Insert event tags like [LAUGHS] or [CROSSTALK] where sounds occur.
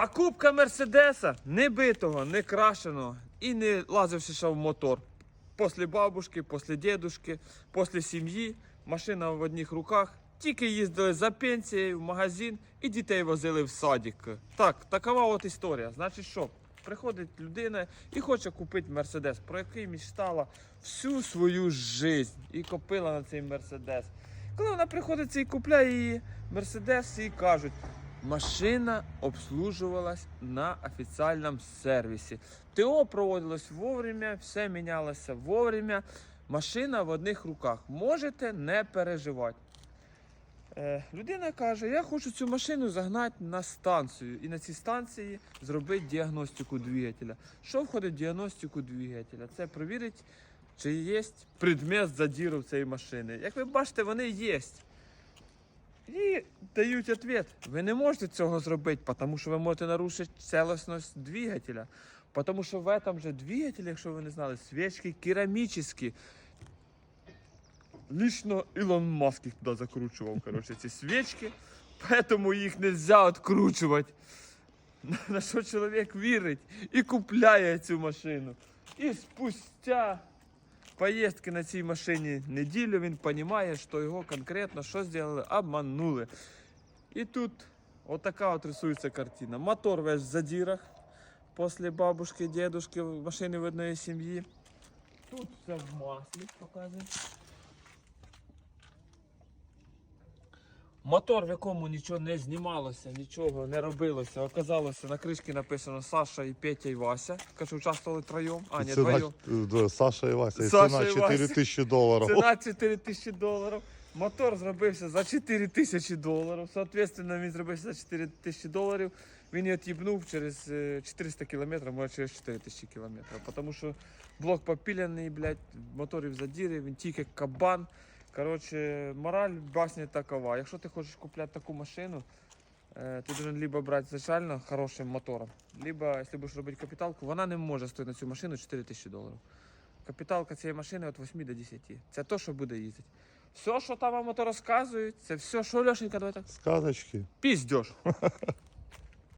Покупка Мерседеса не битого, не крашеного і не лазивши ще в мотор. Після бабушки, після дедушки, після сім'ї, машина в одних руках. Тільки їздили за пенсією в магазин і дітей возили в садик. Так, такова от історія. Значить, що? Приходить людина і хоче купити Мерседес, про який мечтала всю свою життя і купила на цей Мерседес. Коли вона приходить і купляє її Мерседес, їй кажуть, машина обслужувалась на офіційному сервісі. ТО проводилось вовремя, все мінялося вовремя. Машина в одних руках. Можете не переживати. Е, людина каже: я хочу цю машину загнати на станцію і на цій станції зробити діагностику двигателя. Що входить в діагностику двигателя? Це провірить, чи є предмет задіру в цієї машини. Як ви бачите, вони є. І дають відповідь. Ви не можете цього зробити, тому що ви можете нарушити цілісність двигателя. Тому що в этом же двигателі, якщо ви не знали, свічки керамічні. Лично Ілон Маск їх туди закручував, коротше, ці свічки, поэтому їх нельзя відкручувати. На- На що чоловік вірить і купляє цю машину. І спустя поїздки на цій машині неділю він розуміє, що його конкретно що зробили, обманули. І тут отака от рисується картина. Мотор весь в задірах після бабушки, дедушки, машини в одної сім'ї. Тут все в маслі показує. Мотор, в якому нічого не знімалося, нічого не робилося. Оказалося, на кришці написано Саша і Петя і Вася. Кажу, участвували троєм. А, ні, да, Саша і Вася. І Саша ціна і 4 тисячі доларів. Ціна 4 тисячі доларів. Мотор зробився за 4 тисячі доларів. Соответственно, він зробився за 4 тисячі доларів. Він його тіпнув через е, 400 кілометрів, може через 4 тисячі кілометрів. Тому що блок попіляний, блядь, моторів задіри, він тільки кабан. Коротше, мораль басні такова. Якщо ти хочеш купляти таку машину, е, ти должен либо брати звичайно хорошим мотором, либо, якщо будеш робити капіталку, вона не може стоїти на цю машину 4 тисячі доларів. Капіталка цієї машини від 8 до 10. Це то, що буде їздити. Все, що там вам ото розказують, це все, що Льошенька, давай так. Сказочки. Піздєш. [LAUGHS]